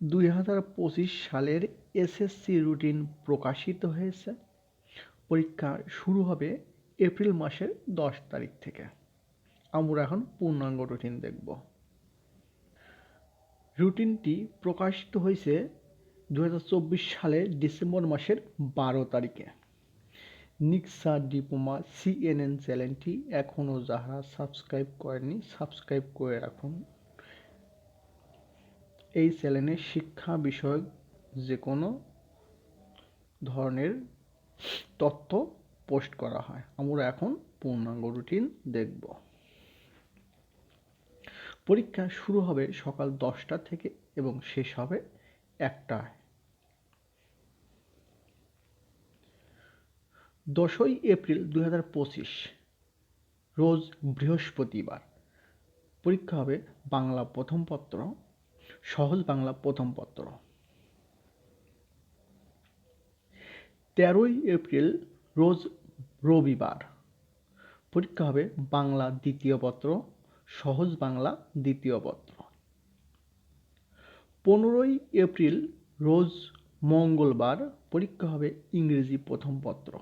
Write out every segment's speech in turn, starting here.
দুই হাজার পঁচিশ সালের এসএসসি রুটিন প্রকাশিত হয়েছে। পরীক্ষা শুরু হবে এপ্রিল মাসের দশ তারিখ থেকে। আমরা এখন পূর্ণাঙ্গ রুটিন দেখব। রুটিনটি প্রকাশিত হয়েছে দু হাজার চব্বিশ সালের ডিসেম্বর মাসের বারো তারিখে। নিক্সা ডিপ্লোমা সিএনএন চ্যানেলটি এখনও যারা সাবস্ক্রাইব করেনি সাবস্ক্রাইব করে রাখুন। এই চ্যানেলে শিক্ষা বিষয়ক যে কোনো ধরনের তথ্য পোস্ট করা হয়। আমরা এখন পূর্ণাঙ্গ রুটিন দেখব। পরীক্ষা শুরু হবে সকাল দশটা থেকে এবং শেষ হবে একটায়। দশই এপ্রিল দু হাজার পঁচিশ, রোজ বৃহস্পতিবার। পরীক্ষা হবে বাংলা প্রথম পত্র সহজ বাংলা প্রথম পত্র। তেরোই এপ্রিল রোজ রবিবার। পরীক্ষা হবে বাংলা দ্বিতীয় পত্র, সহজ বাংলা দ্বিতীয় পত্র। পনেরোই এপ্রিল রোজ মঙ্গলবার, পরীক্ষা হবে ইংরেজি প্রথম পত্র।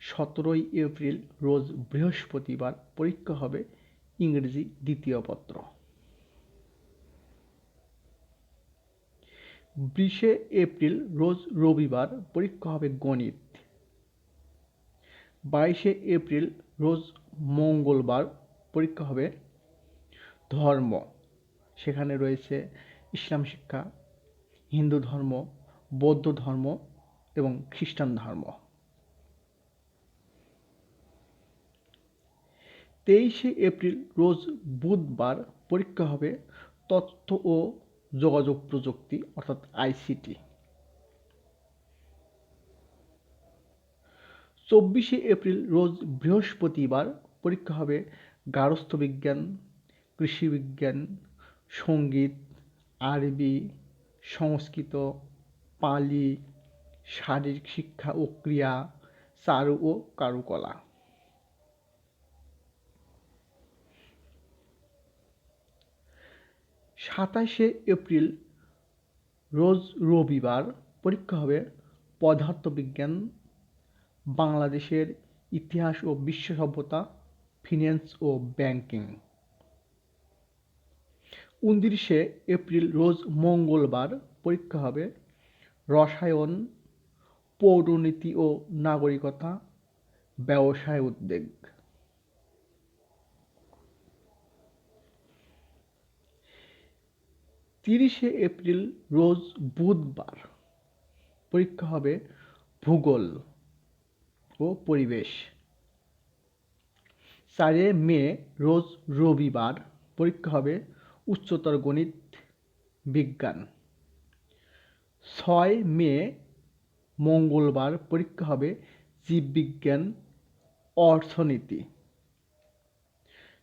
সতেরোই এপ্রিল রোজ বৃহস্পতিবার, পরীক্ষা হবে ইংরেজি দ্বিতীয় পত্র। বিশে এপ্রিল রোজ রবিবার পরীক্ষা হবে গণিত। বাইশে এপ্রিল রোজ মঙ্গলবার পরীক্ষা হবে ধর্ম। সেখানে রয়েছে ইসলাম শিক্ষা, হিন্দু ধর্ম, বৌদ্ধ ধর্ম এবং খ্রিস্টান ধর্ম। তেইশে এপ্রিল রোজ বুধবার পরীক্ষা হবে তথ্য ও যোগাযোগ প্রযুক্তি, অর্থাৎ আইসিটি চব্বিশে এপ্রিল রোজ বৃহস্পতিবার পরীক্ষা হবে গারস্থ বিজ্ঞান, কৃষি বিজ্ঞান, সংগীত, আরবি, সংস্কৃত, পালি, শারীরিক শিক্ষা ও ক্রিয়া, চারু ও কারুকলা। সাতাশে এপ্রিল, রোজ রবিবার পরীক্ষা হবে পদার্থবিজ্ঞান, বাংলাদেশের ইতিহাস ও বিশ্ব সভ্যতা ফিন্যান্স ও ব্যাংকিং উনত্রিশে এপ্রিল, রোজ মঙ্গলবার পরীক্ষা হবে রসায়ন, পৌরনীতি ও নাগরিকতা, ব্যবসায় উদ্যোগ। তিরিশে এপ্রিল রোজ বুধবার পরীক্ষা হবে ভূগোল ও পরিবেশ। চারে মে রোজ রবিবার পরীক্ষা হবে উচ্চতর গণিত বিজ্ঞান। ছয় মে মঙ্গলবার পরীক্ষা হবে জীববিজ্ঞান অর্থনীতি।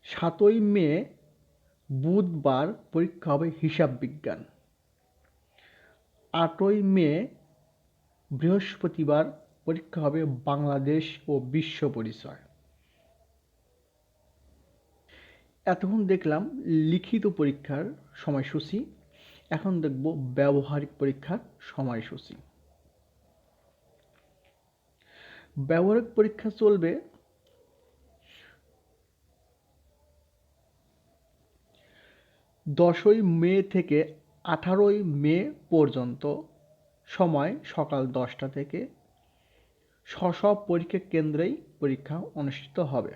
সাতই মে বুধবার পরীক্ষা হবে হিসাব বিজ্ঞান। আটই মে, বৃহস্পতিবার পরীক্ষা হবে বাংলাদেশ ও বিশ্ব পরিচয়। এতক্ষণ দেখলাম লিখিত পরীক্ষার সময়সূচি, এখন দেখব ব্যবহারিক পরীক্ষার সময়সূচি। ব্যবহারিক পরীক্ষা চলবে দশই মে থেকে আঠারোই মে পর্যন্ত। সময় সকাল দশটা থেকে। সব পরীক্ষা কেন্দ্রেই পরীক্ষা অনুষ্ঠিত হবে।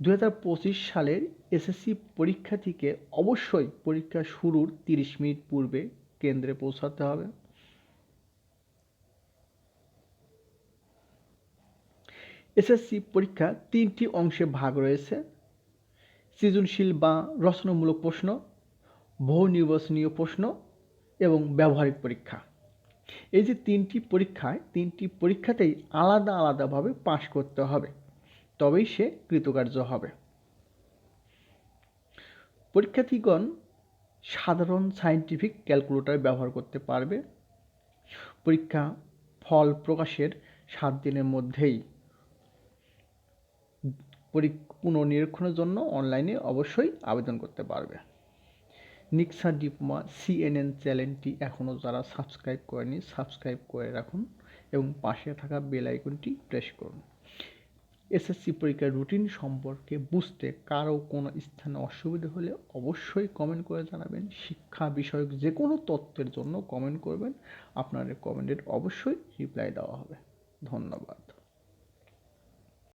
দু পঁচিশ সালের এসএসসি পরীক্ষার্থীকে অবশ্যই পরীক্ষা শুরুর তিরিশ মিনিট পূর্বে কেন্দ্রে পৌঁছাতে হবে। এসএসসি পরীক্ষা তিনটি অংশে ভাগ রয়েছে। সৃজনশীল বা রচনামূলক প্রশ্ন বহু নির্বাচনীয় প্রশ্ন এবং ব্যবহারিক পরীক্ষা। এই যে তিনটি পরীক্ষায় তিনটি পরীক্ষাতেই আলাদা আলাদাভাবে পাশ করতে হবে, তবেই সে কৃতকার্য হবে। পরীক্ষার্থীগণ সাধারণ সায়েন্টিফিক ক্যালকুলেটর ব্যবহার করতে পারবে। পরীক্ষা ফল প্রকাশের সাত দিনের মধ্যেই পুনর্নিরীক্ষণের জন্য অনলাইনে অবশ্যই আবেদন করতে পারবে। নিক্সা ডিপমা সিএনএন চ্যানেলটি এখনও যারা সাবস্ক্রাইব করেনি, সাবস্ক্রাইব করে রাখুন এবং পাশে থাকা বেল আইকনটি প্রেস করুন। এসএসসি পরীক্ষার রুটিন সম্পর্কে বুঝতে কারও কোনো স্থানে অসুবিধা হলে অবশ্যই কমেন্ট করে জানাবেন। শিক্ষা বিষয়ক যে কোনো তথ্যের জন্য কমেন্ট করবেন। আপনাদের কমেন্টের অবশ্যই রিপ্লাই দেওয়া হবে। ধন্যবাদ।